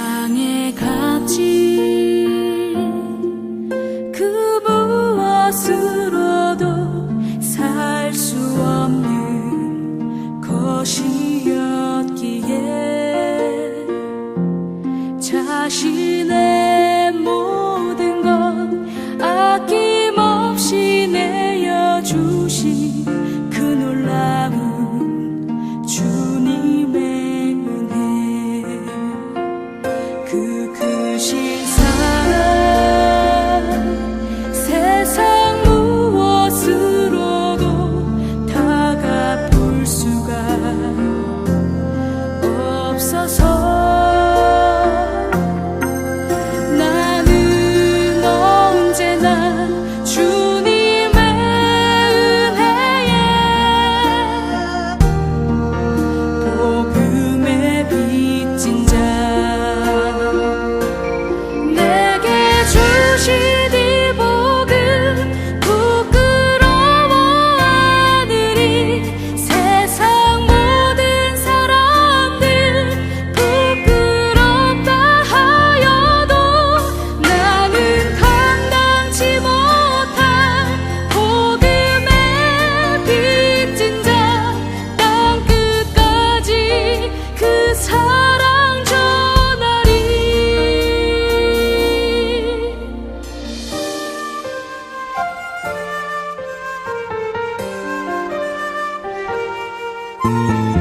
세상의 가치 그 무엇으로도 살 수 없는 것이었기에 자신의 모든 것 아낌없이 내어주신 신 사랑 세상 무엇으로도 다가볼 수가 없어서 you